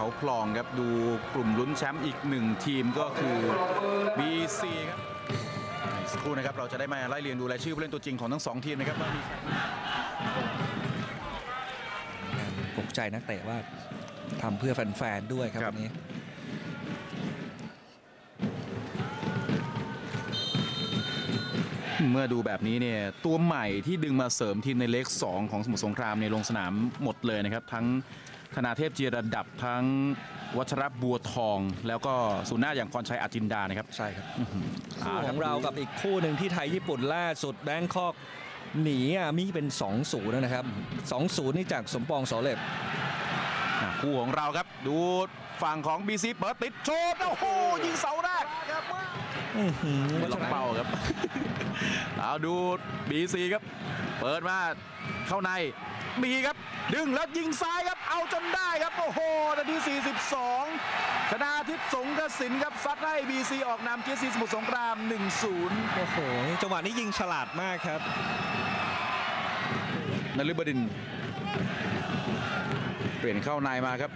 เขาพลองครับดูกลุ่มลุ้นแชมป์อีกหนึ่งทีมก็คือ BC ครับสักครู่นะครับเราจะได้มาไล่เรียงดูรายชื่อผู้เล่นตัวจริงของทั้งสองทีมนะครับว่ามีใครปลุกใจนักเตะว่าทำเพื่อแฟนๆด้วยครับครับวันนี้เมื่อดูแบบนี้เนี่ยตัวใหม่ที่ดึงมาเสริมทีมในเล็ก2ของสมุทรสงครามในยลงสนามหมดเลยนะครับ ทั้ง ธนาเทพจีระดับทั้งวัชรบัวทอง แล้วก็ศูนย์หน้าอย่างพรชัยอาจินดานะครับ ใช่ครับเอาคู่ละขครับองเรากับอีกคู่หนึ่งที่ไทยญี่ปุ่นล่าสุดแบงคอกหนีอะมีเป็น 2-0 นะครับ 2-0 นี่จากสมปองสอเหล็บอะคู่ของเราครับ ดูฝั่งของ BC เปิดติดโชดโอ้โหยิงเสาแรก ครับอื้อหือไม่ต้องเป่าครับ เอาดู BC ครับ เปิดมาเข้าในมีครับ ดึงแล้วยิงซ้ายครับ เอาจนได้ครับ โอ้โหนาที 42 ชนาทิพย์สงกสินครับซัดให้ BC ออกนำเกียร์ซีสมุทรสงคราม 1-0 โอ้โห จังหวะนี้ยิงฉลาดมากครับนฤบดินทร์เปลี่ยนเข้าในมาครับ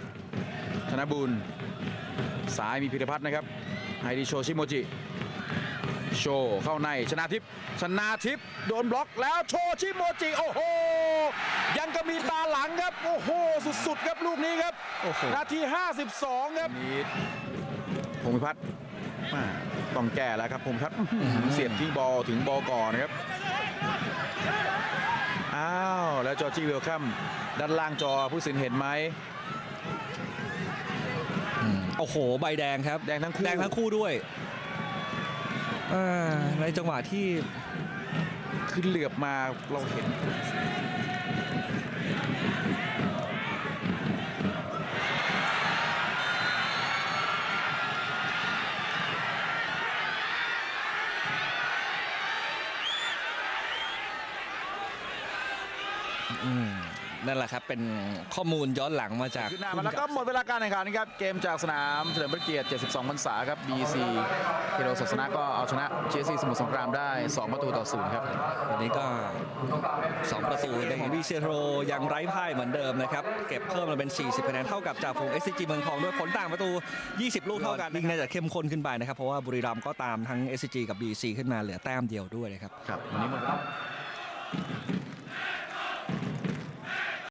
ธนบูรณ์ซ้ายมีพิรพัฒน์นะครับไฮดิโชชิโมจิ โชว์เข้าในชนาทิพย์ชนาทิพย์โดนบล็อกแล้วโชชิโมจิโอ้โห ยังก็มีตาหลังครับ โอ้โห สุดๆครับลูกนี้ครับ โอ้โห นาที 52 ครับนี่พงพิพัฒน์มาต้องแก้แล้วครับพงพิพัฒน์อื้อหือเสียบที่บอลถึงบอลก่อนนะครับ อ้าว แล้วจอร์จี้เวลคัมด้านล่างจอผู้สินเห็นไหม โอ้โห ใบแดงครับแดงทั้งคู่ แดงทั้งคู่ด้วยอ่า ในจังหวะที่คือเหลือบมาเราเห็นอืม นั่นแหละครับ เป็นข้อมูลย้อนหลังมาจากขึ้นหน้ามาแล้วก็หมดเวลาการแข่งขันนะครับ เกมจากสนามเฉลิมพระเกียรติ 72 พรรษาครับ BC เทโรศาสนะก็เอาชนะ GSC สมุทรสงครามได้ 2 ประตูต่อศูนย์ครับวันนี้ก็ 2 ประตูในของวีเซโรยังไร้พ่ายเหมือนเดิมนะครับ เก็บเพิ่มมาเป็น 40คะแนนเท่ากับจ่าฝูง SCG เมืองทองด้วยผลต่างประตู 20 ลูกเท่ากันยิ่งน่าจะเข้มข้นขึ้นไปนะครับ เพราะว่าบุรีรัมย์ก็ตามทั้ง SCG กับ BC ขึ้นมาเหลือแต้มเดียวด้วยนะครับครับวันนี้หมดเวลา